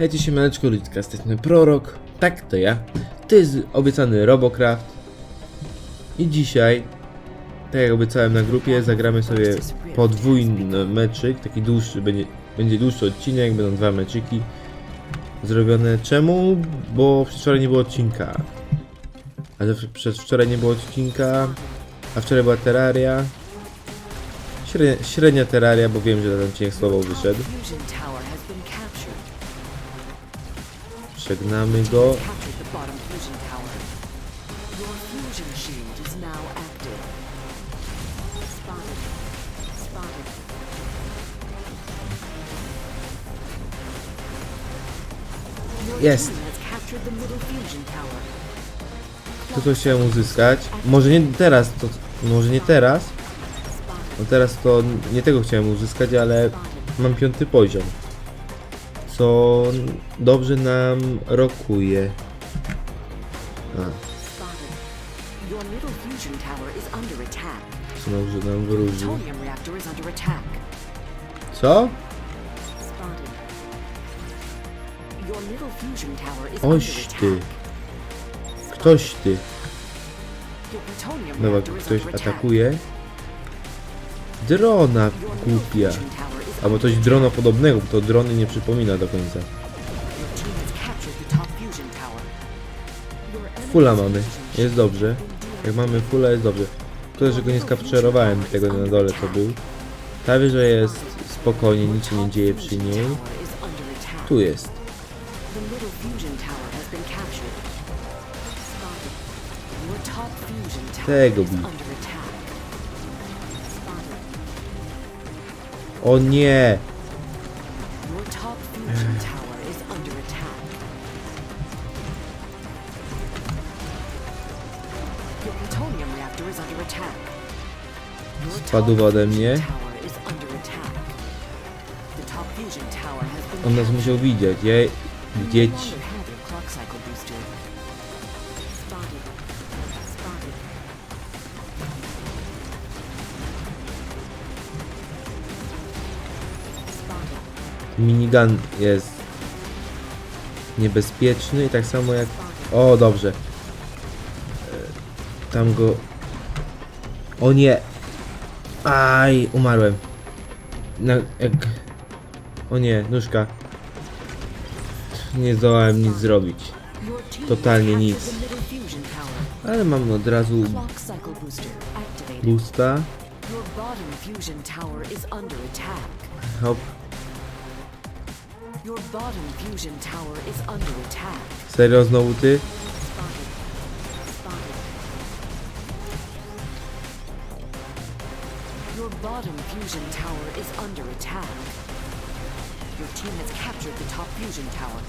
Hejcie się maneczko, ludzka, strony Prorok. Tak, to ja. To jest obiecany Robocraft. I dzisiaj, tak jak obiecałem na grupie, zagramy sobie podwójny meczyk, taki dłuższy, będzie, będzie dłuższy odcinek, będą dwa meczyki zrobione. Czemu? Bo wczoraj nie było odcinka. A że przez wczoraj nie było odcinka, a wczoraj była Terraria. Średnia, średnia Terraria, bo wiem, że ten odcinek słabo wyszedł. Spotted. Your Jest. team has captured the middle fusion tower. To co chciałem uzyskać. Może nie teraz, to może nie teraz. No teraz to nie tego chciałem uzyskać, ale mam piąty poziom. Co dobrze nam rokuje. Co dobrze nam wróży. Co? Fusion tower Oś ty. Ktoś ty. Your Dobra, ktoś atakuje. Drona głupia. Albo coś drona podobnego, bo to drony nie przypomina do końca. Fula mamy. Jest dobrze. Jak mamy fulla jest dobrze. Tyle, że go nie skapczerowałem tego na dole co był. Ta wieża jest spokojnie, nic się nie dzieje przy niej. Tu jest. The middle top fusion tower has been On nas musiał widzieć. You widzieć. Minigun jest niebezpieczny i tak samo jak... O, dobrze. E, Tam go... O nie! Aj, umarłem. Na, jak... O nie, nóżka. Nie zdołałem nic zrobić. Totalnie nic. Ale mam od razu boosta. Hop. Your bottom fusion tower is under attack. Serio znowu ty? Spotted. Spotted. Your bottom fusion tower is under attack. Your team has captured the top fusion tower.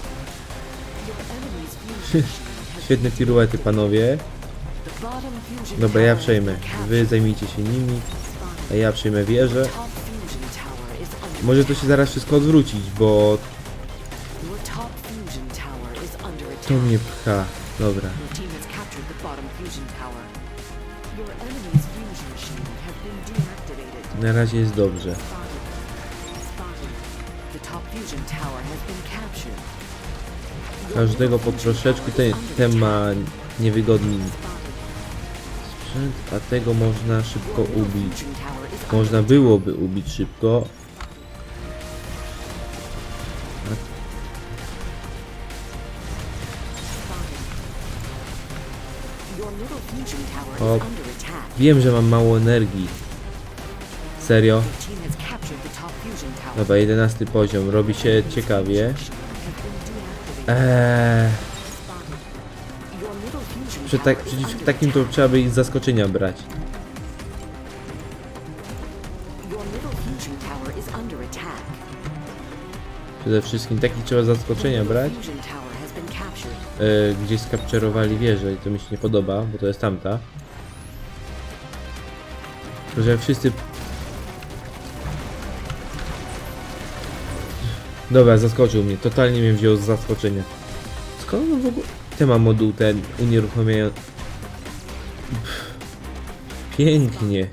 Your enemy's fusion shield has Świetne piruety, panowie. Dobra, ja przejmę. Wy zajmijcie się nimi, a ja przejmę wieżę. Może to się zaraz wszystko odwrócić, bo shield has been deactivated. Na razie jest dobrze. Każdego po is Ten, ten ma niewygodny sprzęt, a tego można szybko ubić. Można byłoby ubić szybko. Wiem, że mam mało energii. Serio? Dobra, 11 poziom. Robi się ciekawie. Eee, przy, tak, takim to trzeba by ich zaskoczenia brać. Przede wszystkim takich trzeba zaskoczenia brać. fusion tower has been captured. e, gdzieś skapczerowali wieżę i to mi się nie podoba, bo to jest tamta. Że wszyscy... Dobra, zaskoczył mnie, totalnie mnie wziął z zaskoczenia. Skąd on w ogóle... Te ma moduł ten unieruchamiają... Pff, Pięknie.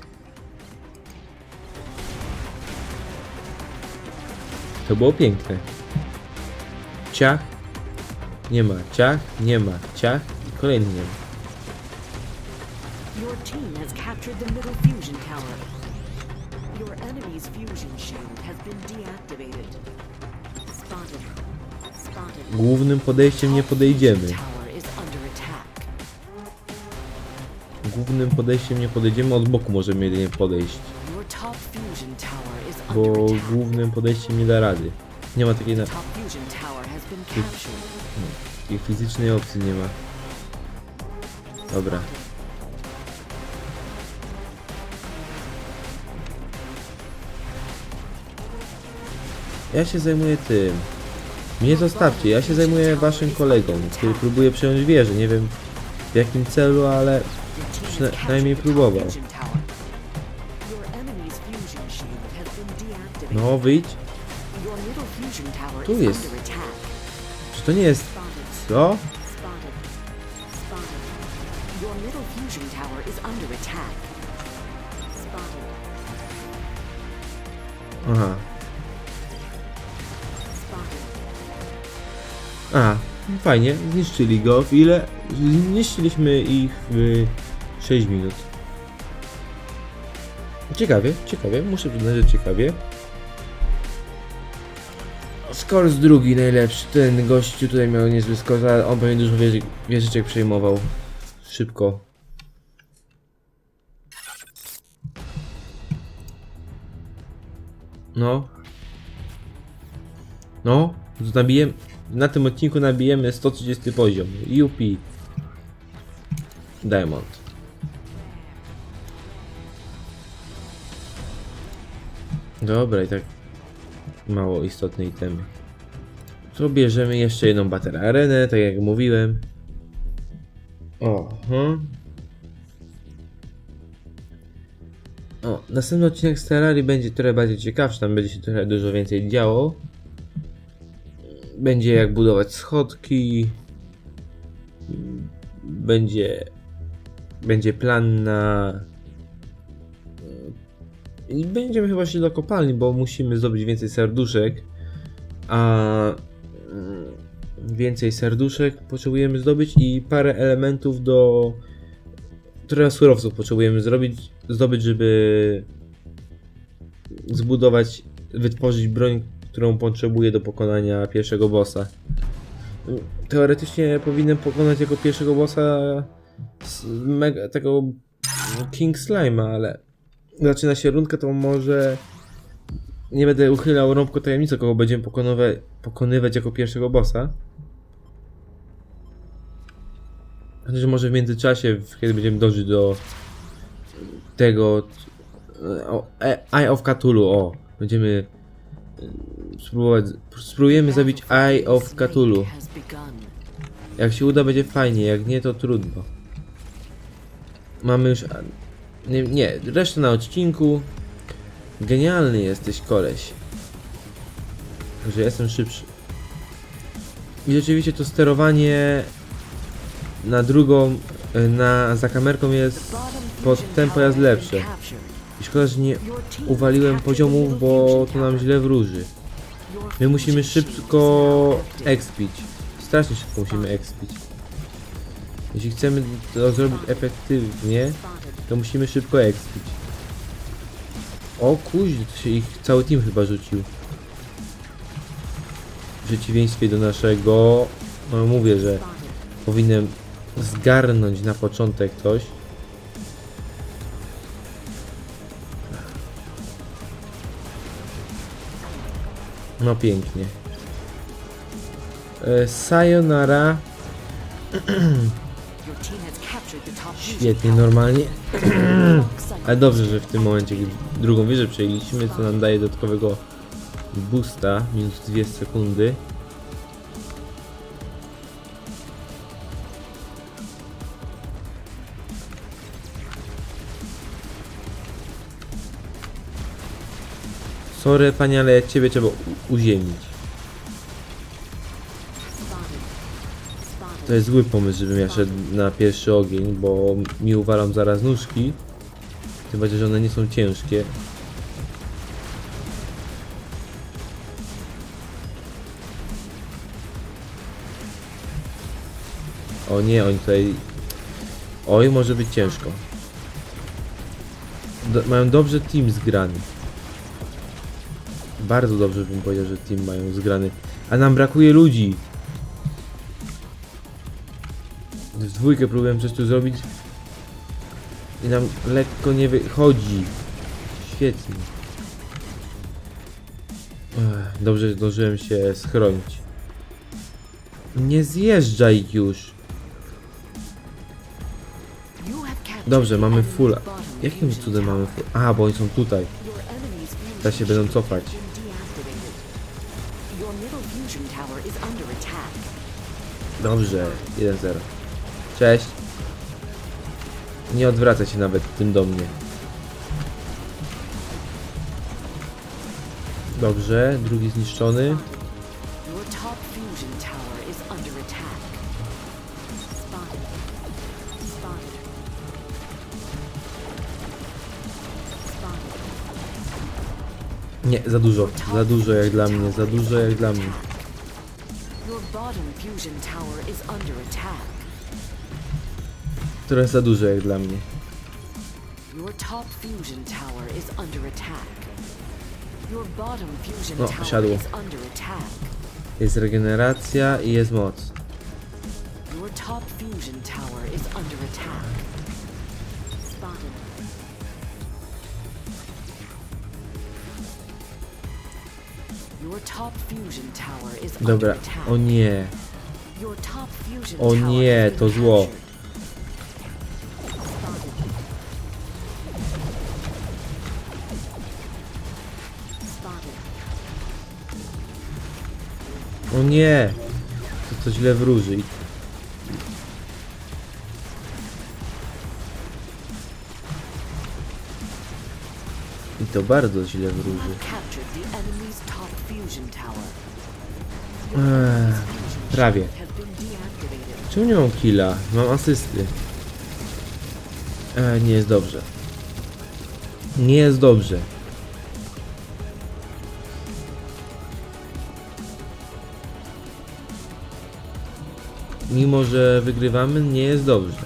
To było piękne. ciach, nie ma ciach, nie ma ciach kolejny nie ma. Your team has captured the middle fusion tower. Your enemy's fusion shield has been deactivated. Spotted. Spotted. Głównym podejściem nie podejdziemy. Fusion tower is under attack. Głównym podejściem nie podejdziemy, od boku możemy jedynie podejść. Your top fusion tower is Bo under attack. głównym podejściem nie da rady. Nie ma takiej, na, Top fusion tower has been captured. takiej fizycznej opcji, nie ma. Dobra. Ja się zajmuję tym. Mnie zostawcie, ja się zajmuję waszym kolegą, który próbuje przejąć wieżę. Nie wiem w jakim celu, ale Your team has Przyna- captured najmniej the top próbował. no wyjdź. Tu jest. Czy to nie jest Spotted. to? A, fajnie, zniszczyli go w ile? Zniszczyliśmy ich w 6 minut. Ciekawie, ciekawie, muszę przyznać, że ciekawie. Skors drugi najlepszy, ten gościu tutaj miał niezły skors, ale on pewnie dużo wieży, wieżyczek przejmował. Szybko. No. No, nabijemy, na tym odcinku nabijemy 130 poziom. UP. Diamond. Dobra, i tak mało istotne itemy. To bierzemy jeszcze jedną baterię arenę, tak jak mówiłem. O, hmm. O, następny odcinek z Terrarii będzie trochę bardziej ciekawszy, tam będzie się trochę dużo więcej działo. Będzie jak budować schodki. Będzie. Będzie plan na. I będziemy chyba się do kopalni, bo musimy zdobyć więcej serduszek. A. mm, Więcej serduszek potrzebujemy zdobyć i parę elementów do. Trochę surowców potrzebujemy zrobić, zdobyć, żeby zbudować, wytworzyć broń, którą potrzebuję do pokonania pierwszego bossa. Teoretycznie powinienem pokonać jako pierwszego bossa mega, tego King Slime'a, ale zaczyna się rundka, to może nie będę uchylał rąbko tajemnicy, kogo będziemy pokonywać, pokonywać jako pierwszego bossa. Chociaż może w międzyczasie, kiedy będziemy dążyć do tego o, e, Eye of Cthulhu, o, będziemy spróbować, spróbujemy zabić Eye of Cthulhu. Jak się uda, będzie fajnie, jak nie, to trudno. Mamy już... Nie, nie resztę na odcinku. Genialny jesteś, koleś. Że jestem szybszy. I rzeczywiście to sterowanie na drugą, na, za kamerką jest pod ten pojazd lepsze. I szkoda, że nie uwaliłem poziomów, bo to nam źle wróży. My musimy szybko expić. Strasznie szybko musimy expić. Jeśli chcemy to zrobić efektywnie, to musimy szybko expić. O kuźnie, to się ich cały team chyba rzucił. W przeciwieństwie do naszego... No mówię, że powinienem zgarnąć na początek coś. No pięknie. E, sayonara. Świetnie, normalnie. Ale dobrze, że w tym momencie drugą wieżę przejęliśmy, co nam daje dodatkowego boosta, minus 2 sekundy. Sorry panie, ale ciebie trzeba uziemić. To jest zły pomysł, żebym ja szedł na pierwszy ogień, bo mi uwalam zaraz nóżki. Tym bardziej, że one nie są ciężkie. O nie, oni tutaj... Oj, może być ciężko. Do, mają dobrze team zgrany. Bardzo dobrze bym powiedział, że team mają zgrany. A nam brakuje ludzi. W dwójkę próbujemy coś tu zrobić. I nam lekko nie wychodzi. Świetnie. Dobrze, zdążyłem się schronić. Nie zjeżdżaj już. Dobrze, mamy enemy's full. bottom Jakim cudem mamy full? A, bo oni są tutaj. Teraz się będą cofać. Dobrze, 1-0. Cześć. Nie odwraca się nawet tym do mnie. Dobrze, drugi zniszczony. Nie, za dużo. Za dużo jak dla mnie, za dużo jak dla mnie. Bottom fusion tower is under attack. Trochę za dużo jak dla mnie. Your top fusion tower is under attack. Your bottom fusion O, tower siadło. is under attack. Jest regeneracja i jest moc. Your top fusion tower is under attack. Spotted. Dobra, o nie. O nie, to zło. O nie. To, to źle wróży. I- to bardzo źle wróży. Fusion prawie. Czemu nie mam killa? Mam asysty. E, nie jest dobrze. Nie jest dobrze. Mimo, że wygrywamy, nie jest dobrze.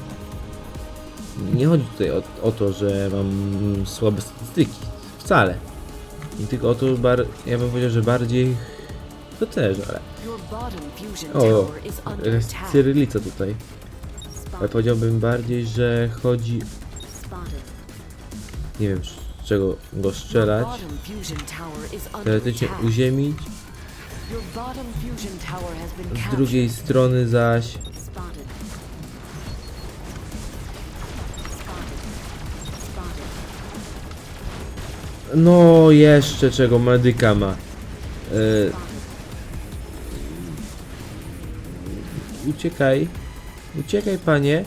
Nie chodzi tutaj o, o to, że mam słabe statystyki. Wcale. I tylko o to, bar, ja bym powiedział, że bardziej to też, ale... O, jest cyrylica tutaj. Ale powiedziałbym bardziej, że chodzi, nie wiem z czego go strzelać, teoretycznie uziemić, z drugiej strony zaś no jeszcze czego medyka ma. Spotted. uciekaj, uciekaj panie.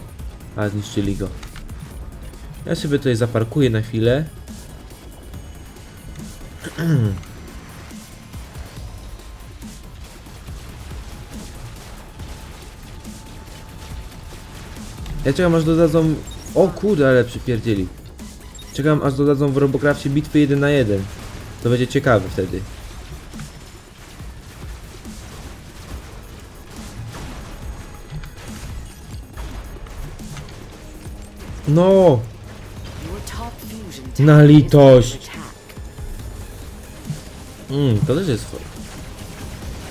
A zniszczyli go. Ja sobie tutaj zaparkuję na chwilę. Ja czekam aż dodadzą... O kurde, ale przypierdzieli. Czekam aż dodadzą w Robocrafcie bitwy 1 na 1. To będzie ciekawe wtedy. No! Na litość. Mm, to też jest fajne.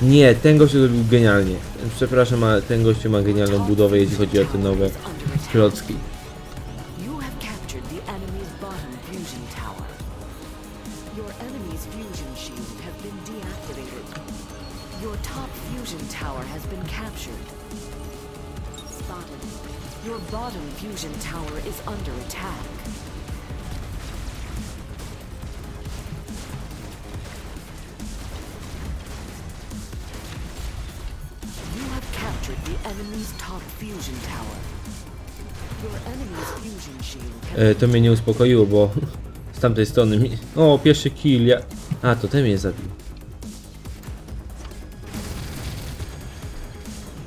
Nie, ten gościu zrobił genialnie. Przepraszam, ale ten gościu ma genialną budowę, jeśli chodzi o te nowe klocki. Fusion tower has been captured. Spotted. Your bottom fusion tower is under attack. You have captured the enemy's top fusion tower. Your enemy's fusion shield E, to mnie nie uspokoiło, bo z tamtej strony mi... O, pierwszy kill, ja... A, to ten mnie zabił.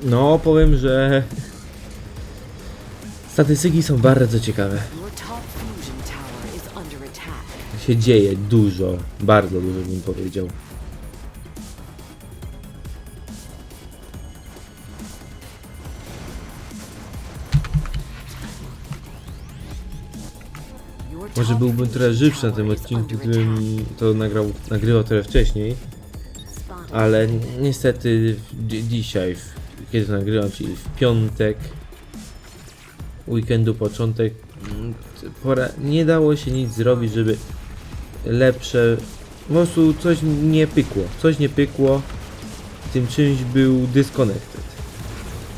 No, powiem, że statystyki są bardzo ciekawe. Się dzieje dużo, bardzo dużo bym powiedział. Może byłbym trochę żywszy na tym odcinku, gdybym to nagrał, nagrywał trochę wcześniej, ale niestety dzisiaj w kiedy to nagrywam, czyli w piątek, weekendu początek, mm, pora, nie dało się nic zrobić, żeby lepsze, po prostu coś nie pykło, coś nie pykło, tym czymś był disconnected.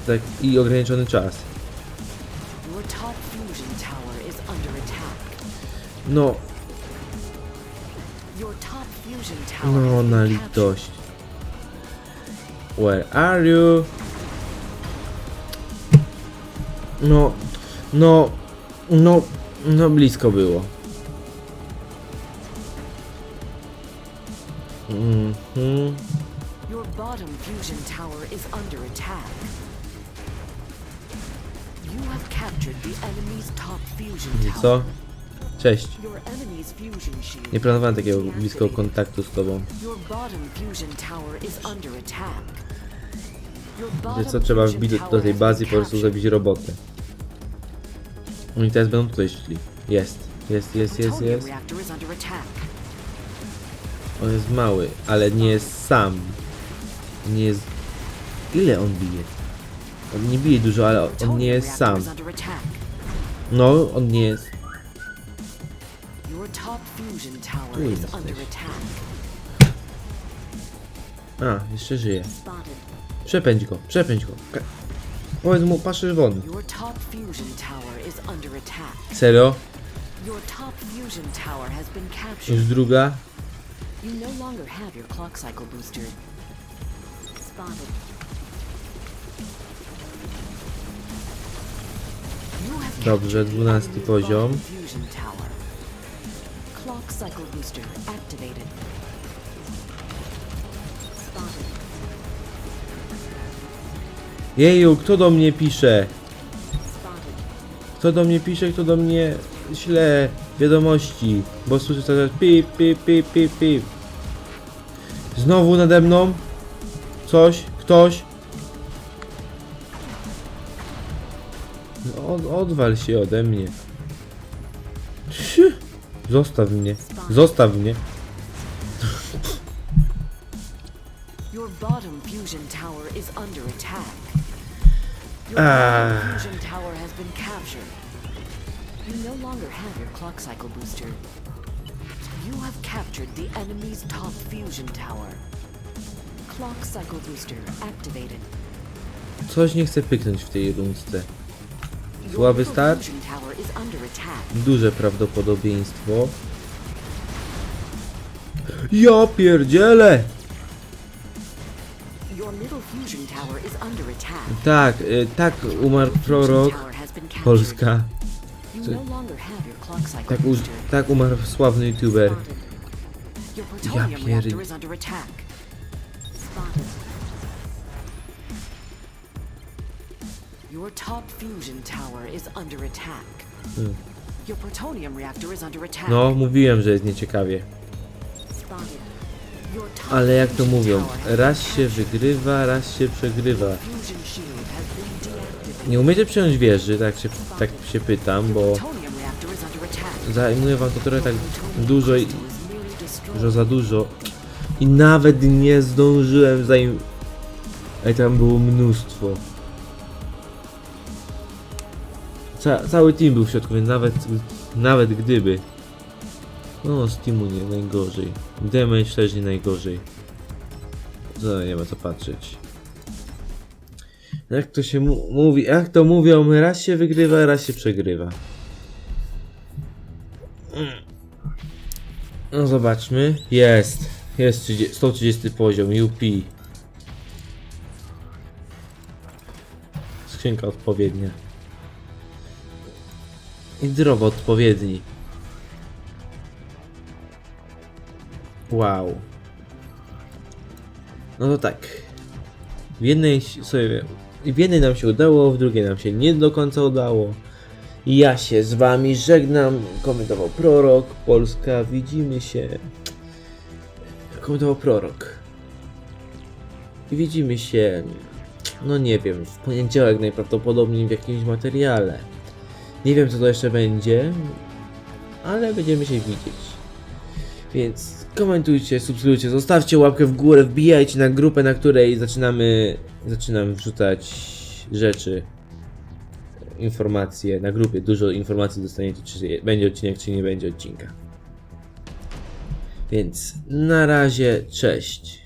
Tak i ograniczony czas. No, no na litość. Where are you? No, no, no, no blisko było. Mhm. Your bottom fusion tower is under attack. You have captured the enemy's top fusion I tower. co? Cześć. Nie planowałem takiego bliskiego kontaktu z tobą. Bottom co? Trzeba wbić do, do tej bazy i po prostu zrobić robotę. Oni teraz będą tutaj szli. Jest, jest, jest, jest, jest. On jest mały, ale nie jest sam. Nie jest... Ile on bije? On nie bije dużo, ale on nie jest sam. No, on nie jest... Tu jesteś. A, jeszcze żyje. Przepędź go, przepędź go. Powiedz mu, patrzysz won. Your top fusion tower is under attack. Serio? Your top fusion tower has been captured. Już druga? You no longer have your clock cycle booster. Spotted. You have Dobrze, captured the 12 enemy's poziom. Clock cycle booster activated. Spotted. Jeju, kto do mnie pisze? Kto do mnie pisze, kto do mnie śle wiadomości? Bo słyszę cały czas pip, pip, pip, pip, pip. Znowu nade mną? Coś? Ktoś? No, Od, odwal się ode mnie. Zostaw mnie. Zostaw mnie. Your bottom fusion tower is under attack. Your bottom fusion tower has been captured. You no longer have your clock cycle booster. You have captured the enemy's top fusion tower. Clock cycle booster activated. Coś nie chcę pyknąć w tej rundce. Słaby start? Duże prawdopodobieństwo. Ja pierdzielę! Your middle fusion Tak, y, tak umarł prorok. Polska. Co- no Tak, u, tak umarł sławny youtuber. Plutonium pierd-. Your top fusion tower is under attack. Hmm. Your plutonium reactor is under attack. No, mówiłem, że jest nieciekawie. Spotted. Ale jak to mówią, raz się wygrywa, raz się przegrywa. Nie umiecie przyjąć wieży, tak się, tak się pytam, bo zajmuje wam to trochę tak dużo i że za dużo. I nawet nie zdążyłem zanim... Ej, tam było mnóstwo. Ca cały team był w środku, więc nawet, nawet gdyby. No, z teamu nie najgorzej. Damage też nie najgorzej. Nie ma co patrzeć. Jak to się mówi, jak to mówią, raz się wygrywa, raz się przegrywa. No zobaczmy. Jest. Jest 30, 130 poziom. UP. Skrzynka odpowiednia. I drop odpowiedni. Wow. No to tak. W jednej sobie. W jednej nam się udało, w drugiej nam się nie do końca udało. Ja się z wami żegnam. Komentował prorok. Polska, widzimy się. Komentował prorok. Widzimy się. No nie wiem, w poniedziałek najprawdopodobniej w jakimś materiale. Nie wiem co to jeszcze będzie. ale będziemy się widzieć. Więc komentujcie, subskrybujcie, zostawcie łapkę w górę, wbijajcie na grupę, na której zaczynamy, zaczynam wrzucać rzeczy, informacje na grupie. Dużo informacji dostaniecie, czy będzie odcinek, czy nie będzie odcinka. Więc na razie, cześć.